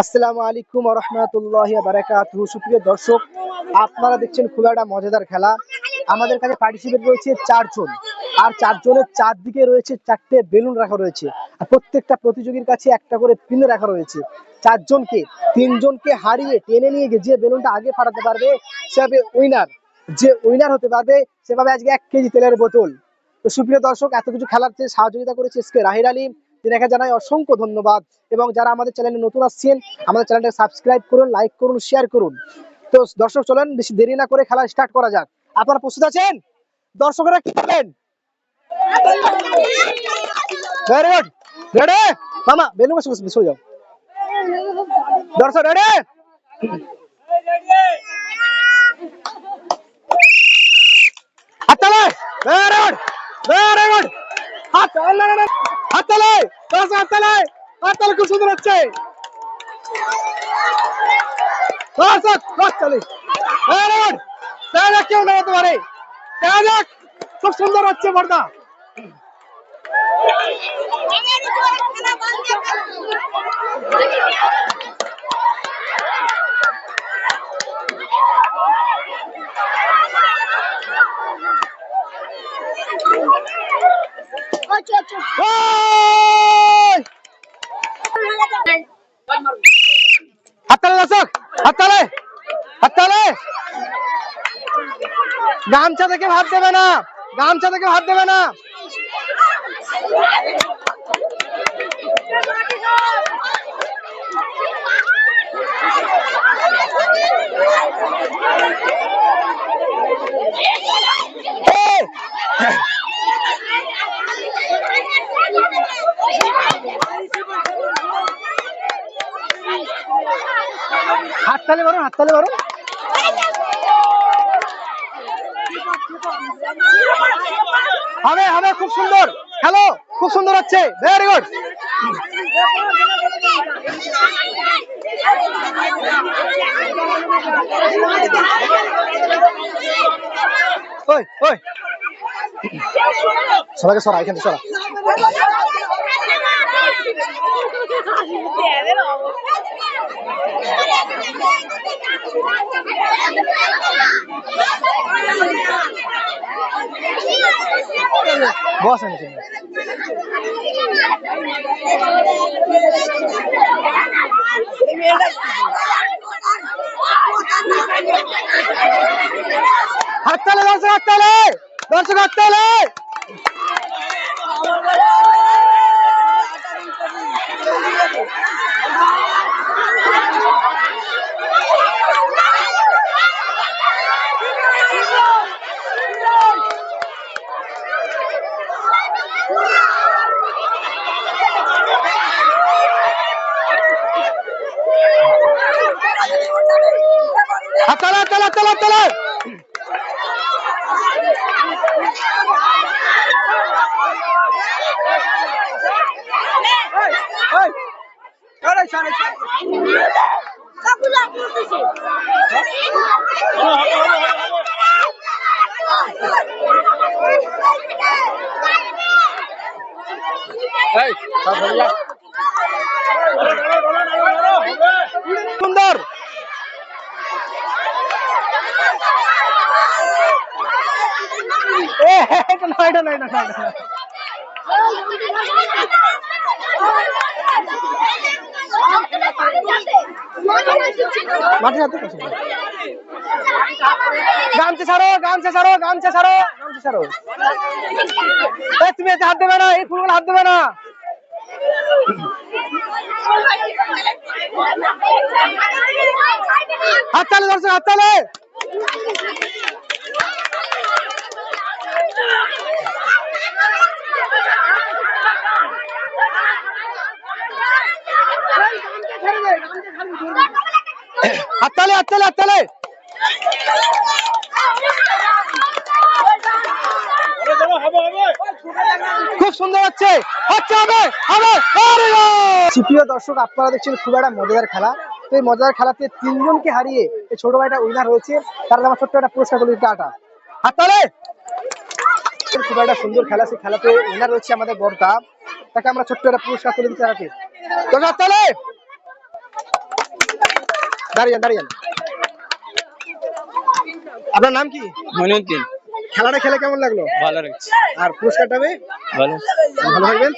আসসালামু আলাইকুম রহমতুল্লাহ বারাকাতু সুপ্রিয় দর্শক, আপনারা দেখছেন খুব একটা মজাদার খেলা। আমাদের কাছে পার্টিসিপেট রয়েছে চারজন। আর চারজনের চারদিকে রয়েছে চারটে বেলুন রাখা রয়েছে। আর প্রত্যেকটা প্রতিযোগীর কাছে একটা করে পিন রাখা রয়েছে। চারজনকে, তিনজনকে হারিয়ে টেনে নিয়ে গিয়ে যে বেলুনটা আগে ফাটাতে পারবে, সেভাবে উইনার যে উইনার হতে পারবে, সেভাবে আজকে এক কেজি তেলের বোতল। তো সুপ্রিয় দর্শক এত কিছু খেলার যে সহযোগিতা করেছে এসকে রাহির আলী। তিনাকে জানাই অসংখ্য ধন্যবাদ। এবং যারা আমাদের চ্যানেলে নতুন আসছেন, আমাদের চ্যানেলটা সাবস্ক্রাইব করুন লাইক করুন শেয়ার করুন। তো দর্শক চলেন, বেশি দেরি না করে খেলা স্টার্ট করা যাক। আপনারা প্রস্তুত আছেন? দর্শকরা কি করবেন ভেরি গুড রেডি মামা বেলুন বসে বসে বসে যাও। দর্শক রেডি হাততালে ভেরি গুড ভেরি গুড হাত হাততালে দর্শক হাততালে হাততালে খুব সুন্দর হচ্ছে। বাস বাস গুড দেখা কেউ নামাতে পারে। দেখা খুব সুন্দর হচ্ছে বর্দা হাততালে দর্শক হাততালে হাততালে গামছা থেকে ভাত দেবে না গামছা থেকে ভাত দেবে না হাততালে মারো হাততালে মারো। হবে হবে, খুব সুন্দর। হ্যালো খুব সুন্দর হচ্ছে। ভেরি গুড ওই ওই। সবাইকে সরা, এখান সরা। বস আমি হাততালে দর্শক হাততালে! দর্শক হাততালে! হাততালে হাততালে হাততালে হাততালে সুন্দর এটা না এটা না এটা না এটা না। মাঠে হাতে গামছা ছাড়ো গামছা ছাড়ো গামছা ছাড়ো গামছা ছাড়ো। তুমি এতে হাত দেবে না, এই ফুলগুলো হাত দেবে না। হাত তালে দর্শক হাত তালে। হাত তালে হাত তালে হাত তালে খুব সুন্দর হচ্ছে। হচ্ছে হবে হবে! সুপ্রিয় দর্শক আপনারা দেখছেন খুব একটা মজাদার খেলা। তো এই মজাদার খেলাতে তিনজনকে হারিয়ে এই ছোট ভাইটা উইনার হয়েছে। তার আমার ছোট্ট একটা পুরস্কার করে টাটা হাততালে। খুব একটা সুন্দর খেলা সেই খেলাতে উইনার রয়েছে আমাদের বর্দা। তাকে আমরা ছোট্ট একটা পুরস্কার তুলে দিতে রাখি তো হাততালে। দাঁড়িয়ে দাঁড়িয়ে আপনার নাম কি? মনিউদ্দিন। খেলাটা খেলে কেমন লাগল? ভালো লাগছে। আর পুরস্কারটা ভালো। ভালো থাকবেন।